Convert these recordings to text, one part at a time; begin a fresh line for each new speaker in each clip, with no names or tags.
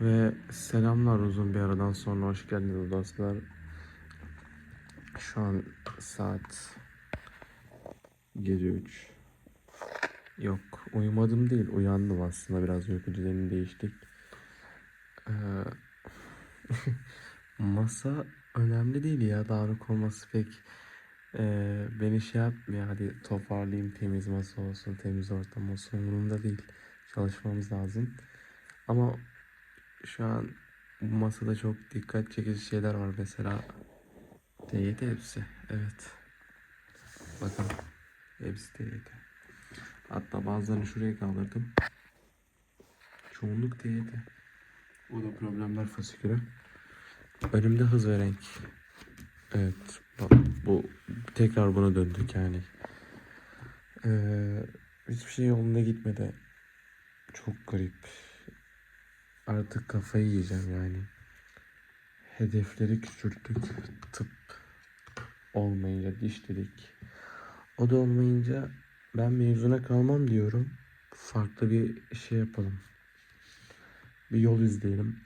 Ve selamlar uzun bir aradan sonra hoş geldiniz dostlar. Şu an saat gece 3. Yok uyumadım değil uyandım aslında biraz uyku düzenini değiştik. Ee, masa önemli değil ya dağınık olması pek ee, beni şey yapmıyor hadi toparlayayım temiz masa olsun temiz ortam olsun umurumda değil çalışmamız lazım. Ama şu an bu masada çok dikkat çekici şeyler var mesela. TYT hepsi. Evet. Bakın. Hepsi TYT. Hatta bazılarını şuraya kaldırdım. Çoğunluk TYT. O da problemler fasikülü. Önümde hız ve renk. Evet. Bu tekrar buna döndük yani. Ee, hiçbir şey yolunda gitmedi. Çok garip. Artık kafayı yiyeceğim yani. Hedefleri küçülttük. Tıp olmayınca diş dedik. O da olmayınca ben mezuna kalmam diyorum. Farklı bir şey yapalım. Bir yol izleyelim.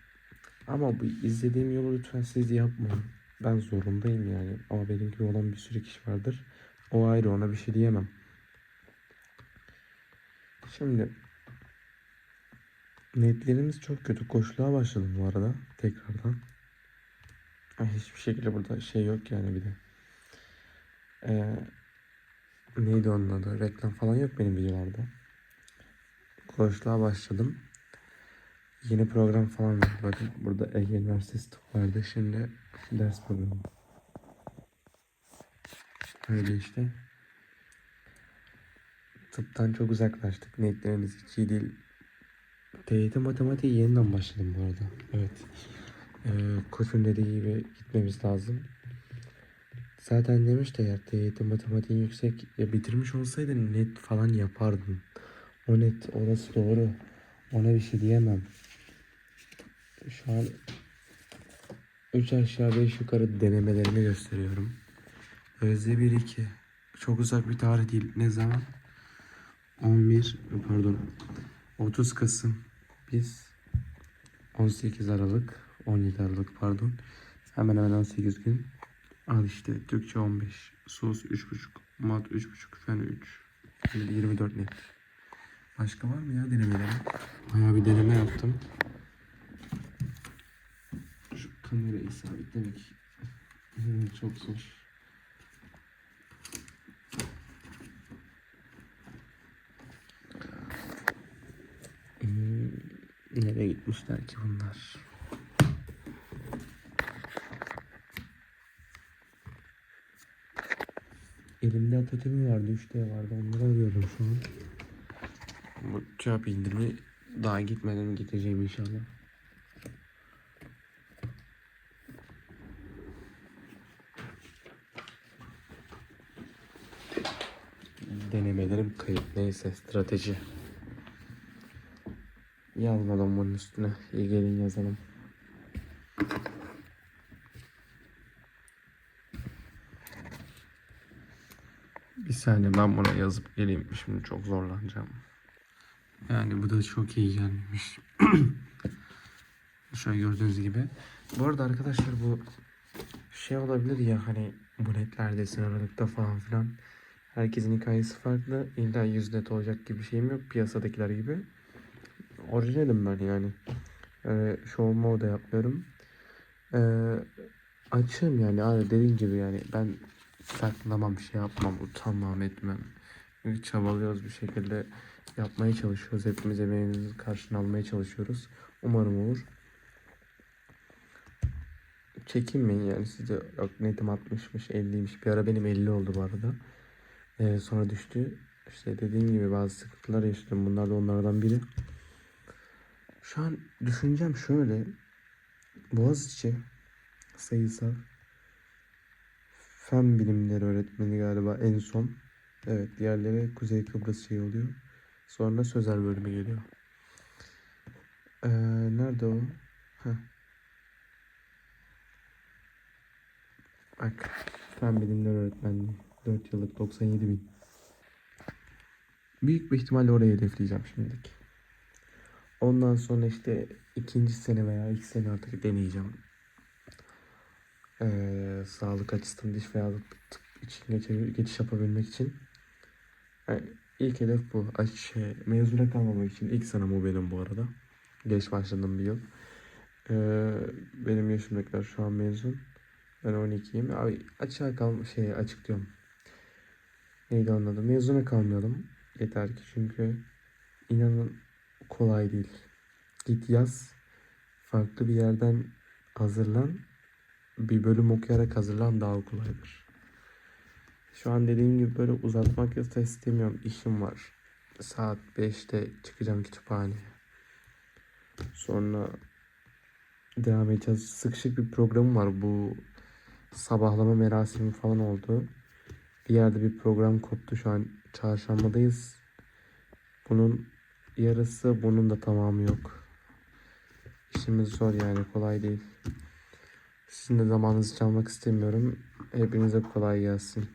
Ama bu izlediğim yolu lütfen siz yapmayın. Ben zorundayım yani. Ama benim gibi olan bir sürü kişi vardır. O ayrı ona bir şey diyemem. Şimdi Netlerimiz çok kötü. Koşluğa başladım bu arada. Tekrardan. Ay, hiçbir şekilde burada şey yok yani bir de. Ee, neydi onun adı? Reklam falan yok benim videolarda. Koşluğa başladım. Yeni program falan var. Bakın burada Ege Üniversitesi tıp vardı. Şimdi ders programı. Öyle işte. Tıptan çok uzaklaştık. Netlerimiz hiç iyi değil. TYT matematiğe yeniden başladım bu arada. Evet. Ee, koçun dediği gibi gitmemiz lazım. Zaten demiş de ya TYT matematiğin yüksek ya bitirmiş olsaydın net falan yapardın. O net orası doğru. Ona bir şey diyemem. Şu an 3 aşağı 5 yukarı denemelerimi gösteriyorum. Özde 1 2. Çok uzak bir tarih değil. Ne zaman? 11 pardon 30 Kasım biz 18 Aralık 17 Aralık pardon. Hemen hemen 18 gün. Al işte Türkçe 15 sos 3.5 mat 3.5 fen 3 şimdi 24 net. Başka var mı ya denemeler? Bayağı bir deneme yaptım. Şu kamerayı sabitlemek çok zor Nereye gitmişler ki bunlar? Elimde atatürk'üm vardı, 3D vardı. Onları arıyorum şu an. Bu çöp indirimi daha gitmeden getireceğim inşallah. Denemelerim kayıp. Neyse strateji. Yazmadan bunun üstüne. İyi gelin yazalım. Bir saniye ben buna yazıp geleyim. Şimdi çok zorlanacağım. Yani bu da çok iyi gelmiş. Şöyle gördüğünüz gibi. Bu arada arkadaşlar bu şey olabilir ya hani bu netlerdesin aralıkta falan filan. Herkesin hikayesi farklı. İlla yüz net olacak gibi bir şeyim yok piyasadakiler gibi. Orijinalim ben yani. Ee, show mode yapmıyorum. Ee, açığım yani abi dediğin gibi yani ben saklamam şey yapmam utanmam etmem. Çünkü çabalıyoruz bir şekilde yapmaya çalışıyoruz. Hepimiz emeğimizin karşını almaya çalışıyoruz. Umarım olur. Çekinmeyin yani size netim 60'mış 50'ymiş. Bir ara benim 50 oldu bu arada. Ee, sonra düştü. İşte dediğim gibi bazı sıkıntılar yaşadım. Bunlar da onlardan biri. Şu an düşüncem şöyle. Boğaziçi sayısal fen bilimleri öğretmeni galiba en son. Evet diğerleri Kuzey Kıbrıs şey oluyor. Sonra sözel bölümü geliyor. Ee, nerede o? Heh. Bak. Fen bilimleri öğretmenliği. 4 yıllık 97 bin. Büyük bir ihtimalle orayı hedefleyeceğim şimdilik. Ondan sonra işte ikinci sene veya ilk sene artık deneyeceğim. Ee, sağlık açısından diş veya tıp için geçiş yapabilmek için. Yani ilk hedef bu. Ay, Şey, mezuna kalmamak için. ilk senem o benim bu arada. Geç başladım bir yıl. Ee, benim yaşımdakiler şu an mezun. Ben 12'yim. Abi açığa kal şey açık diyorum. Neydi adı? Mezuna kalmayalım. Yeter ki çünkü inanın kolay değil. Git yaz. Farklı bir yerden hazırlan. Bir bölüm okuyarak hazırlan daha kolaydır. Şu an dediğim gibi böyle uzatmak da istemiyorum. İşim var. Saat 5'te çıkacağım kütüphaneye. Sonra devam edeceğiz. Sıkışık bir programım var. Bu sabahlama merasimi falan oldu. Bir yerde bir program koptu. Şu an çarşambadayız. Bunun yarısı bunun da tamamı yok. İşimiz zor yani kolay değil. Sizin de zamanınızı çalmak istemiyorum. Hepinize kolay gelsin.